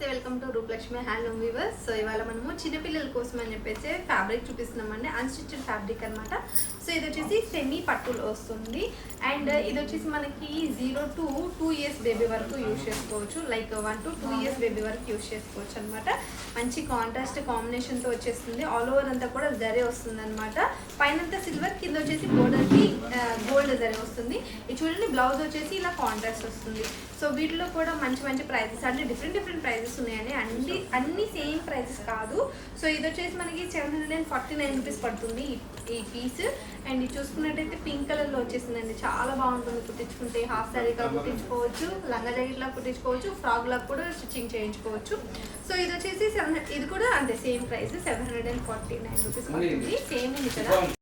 నమస్తే welcome to Roopalakshmi handloom weavers. So ఇవాళ మనము చిన్నపిల్లల కోసం అని చెప్పేసి ఫ్యాబ్రిక్ చూపిస్తున్నామండి. అన్స్టిచ్డ్ ఫ్యాబ్రిక్ అన్నమాట. సో ఇది వచ్చేసి సెమీ పట్టులో వస్తుంది. అండ్ ఇది వచ్చేసి మనకి zero to two years baby వరకు యూజ్ చేసుకోవచ్చు. Like one to two years baby వరకు యూజ్ చేసుకోవచ్చు అనమాట మంచి కాంట్రాస్ట్ కాంబినేషన్తో వచ్చేస్తుంది. ఆల్ ఓవర్ అంతా కూడా జరే వస్తుంది అనమాట పైన సిల్వర్ కింద వచ్చేసి బోర్డర్కి గోల్డ్ జరే వస్తుంది. ఇది చూడండి బ్లౌజ్ వచ్చేసి ఇలా కాంట్రాస్ట్ వస్తుంది. సో వీటిలో కూడా మంచి మంచి ప్రైజెస్ అంటే డిఫరెంట్ డిఫరెంట్ ప్రైజెస్ ఉన్నాయండి అన్ని అన్ని సేమ్ ప్రైజెస్ కాదు. సో ఇది వచ్చేసి మనకి seven hundred and forty nine rupees పడుతుంది ఈ- పీస్ అండ్ ఇది చూసుకున్నట్టయితే పింక్ కలర్లో వచ్చేసిందండి. చాలా బాగుంటుంది. కుట్టించుకుంటే హాఫ్ శారీగా కుట్టించుకోవచ్చు లంగా జాకెట్లా కుట్టించుకోవచ్చు ఫ్రాక్ లా కూడా స్టిచ్చింగ్ చేయించుకోవచ్చు. సో ఇది వచ్చేసి సెవెన్ ఇది కూడా అంతే same price seven hundred and forty nine rupees పడుతుంది. సేమ్ ఉంది కదా.